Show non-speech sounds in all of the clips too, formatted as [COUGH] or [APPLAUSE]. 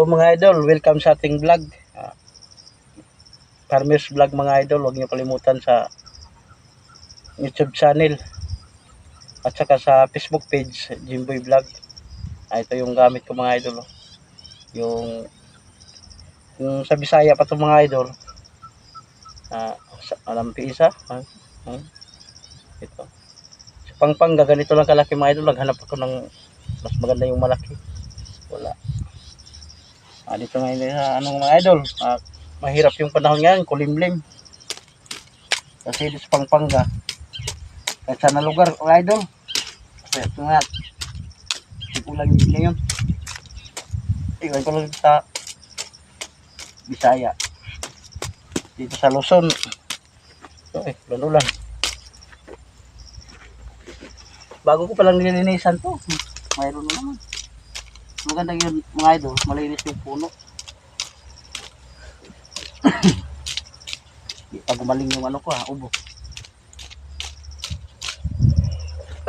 po mga idol, welcome sa ating vlog. Farmers Vlog mga idol, huwag niyo kalimutan sa YouTube channel at saka sa Facebook page, Jimboy Vlog. Ah, ito yung gamit ko mga idol. oh. Yung yung sa Bisaya pa to mga idol. Ah, alam isa? Ah, ah, ito. Sa Pangpanga, ganito lang kalaki mga idol. Naghanap ako ng mas maganda yung malaki. Wala. Ah, dito ngayon sa anong mga idol. Ah, mahirap yung panahon ngayon, kulimlim. Kasi dito sa Pampanga. Kahit saan na lugar, mga idol. Kasi ito nga. Lang yun ngayon. Iwan ko lang sa Bisaya. Dito sa Luzon. Ito eh, ulan-ulan. Bago ko palang nililinisan to. Mayroon na naman. Maganda yun mga idol, malinis yung puno. [COUGHS] Di pa gumaling yung ano ko ha, ubo.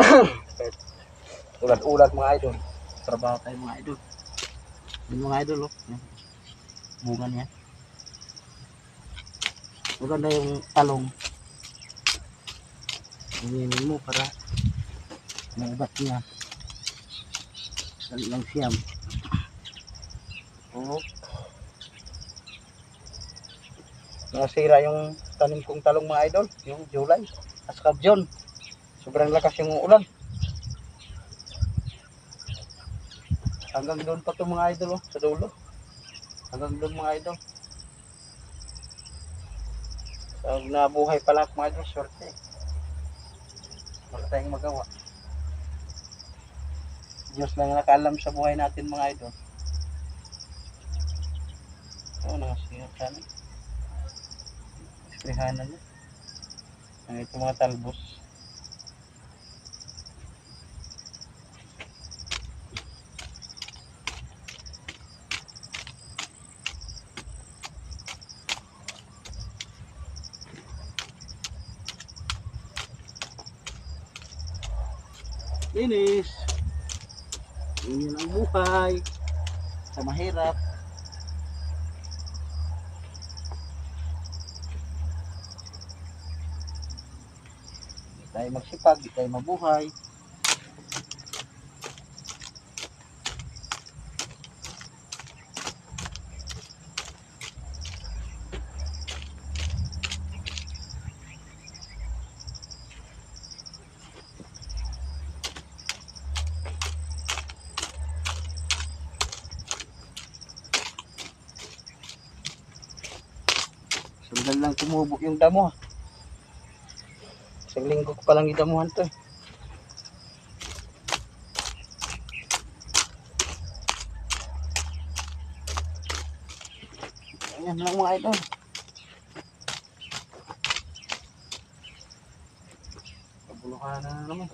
[COUGHS] Ulan-ulan mga idol. Trabaho tayo mga idol. Yung mga idol oh. Bunga niya. Maganda yung talong. Hinginin mo para maubat niya. Lang siyam. Oh. Nasira yung tanim kong talong mga idol, yung July. At saka June. Sobrang lakas yung ulan. Hanggang doon pa to mga idol oh, sa dulo. Hanggang doon mga idol. Pag nabuhay pala mga idol, swerte. Wala tayong magawa. Diyos lang nakaalam sa buhay natin mga idol. Oo, nakasiya sana. Esprehanan na. Ang ito mga talbos. Linis. Yun ang buhay. Sa mahirap. Di tayo magsipag, di tayo mabuhay. Sundan lang tumubo yung damo. ha. Isang linggo ko palang idamuhan to eh. Ayan lang mga idol. Kabuluhan na naman.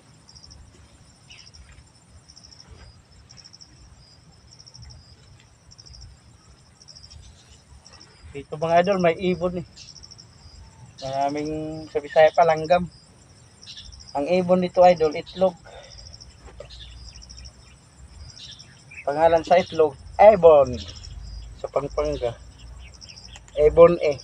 Dito mga idol, may ibon eh. Maraming sa Bisaya pa langgam. Ang ibon nito idol, itlog. Pangalan sa itlog, Ebon. Sa Pampanga. Ebon eh.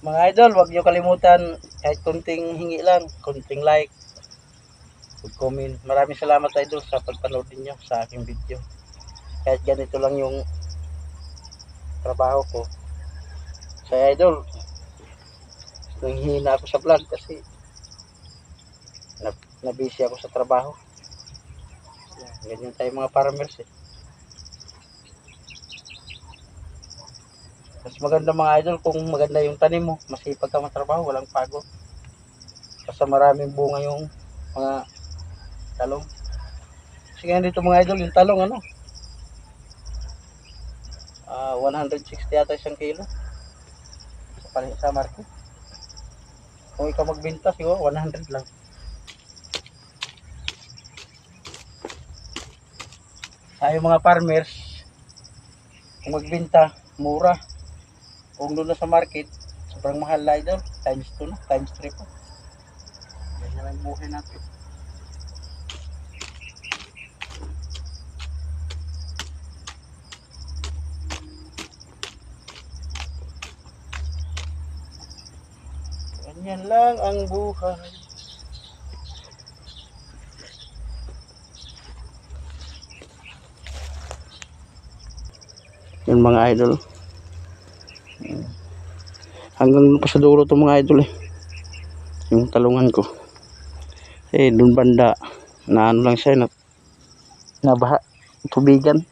Mga idol, huwag niyo kalimutan kahit kunting hingi lang, kunting like, comment. Maraming salamat idol sa pagpanood niyo sa aking video. Kahit ganito lang yung trabaho ko. Sa idol, nanghihina ako sa vlog kasi na, na-busy ako sa trabaho. Yan, Ganyan tayo mga farmers eh. Mas maganda mga idol kung maganda yung tanim mo, masipag ka matrabaho, walang pagod. Basta maraming bunga yung mga talong. Sige dito mga idol, yung talong ano? Ah, 160 yata isang kilo. Sa pali sa market. Kung ikaw magbenta siguro 100 lang. Tayo mga farmers, kung magbenta, mura. Kung doon sa market, sobrang mahal na idol. Times 2 na, times 3 pa. Yan na lang yung buhay natin. Ganyan lang ang buhay. Yan mga idol. Hanggang pa sa dulo to mga idol eh. Yung talungan ko. Eh, dun banda. Na ano lang siya. Na, nabaha. Tubigan.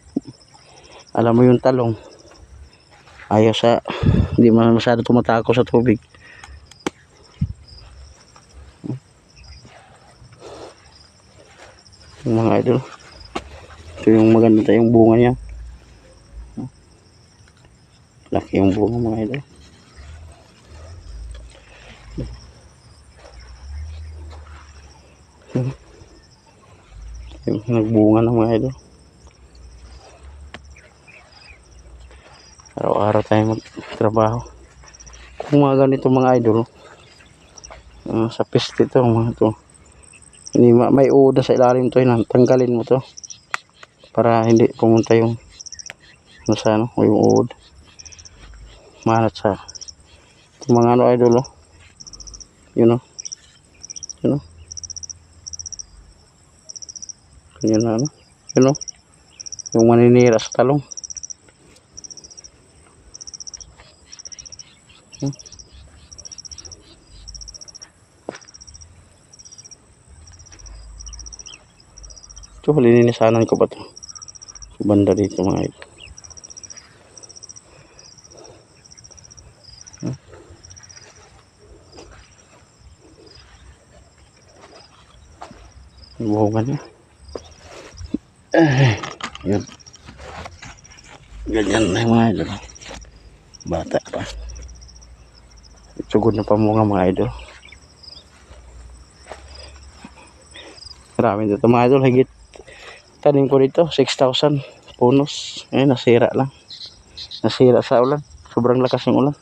Alam mo yung talong. Ayaw sa, hindi man masyado tumatako sa tubig. Yung mga idol. Ito yung maganda tayong bunga niya. Laki yung bunga mga idol. Yung nagbunga ng mga idol. Araw-araw tayo magtrabaho. Kung mga ganito mga idol, ah, sa piste to mga to. Hindi ma- may uod na sa ilalim to, yun, tanggalin mo to. Para hindi pumunta yung ano ano, yung uod. Manat sa mga ano idol oh. Yun oh. Yun oh. Ganyan na ano. Yun oh. Yung maninira sa talong. Hmm. Ito, lininisanan ko ba to? Banda dito mga idol. Buhungan niya. Eh, yun. Ganyan na mga idol. Bata pa. Sugod na pa mga mga idol. Marami dito mga idol. Higit tanim ko dito. 6,000 punos. Ayun, nasira lang. Nasira sa ulan. Sobrang lakas ng ulan.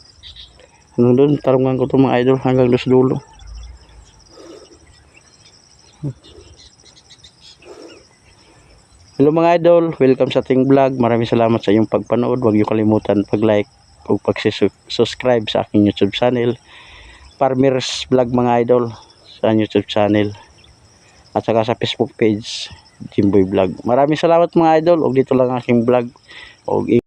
Hanggang doon, tarungan ko ito mga idol hanggang doon sa dulo. Hello mga idol, welcome sa ating vlog. Maraming salamat sa inyong pagpanood. Huwag niyo kalimutan pag-like o pag-subscribe sa aking YouTube channel. Farmers Vlog mga idol sa YouTube channel. At saka sa Facebook page, Jimboy Vlog. Maraming salamat mga idol. Og dito lang ang aking vlog. Og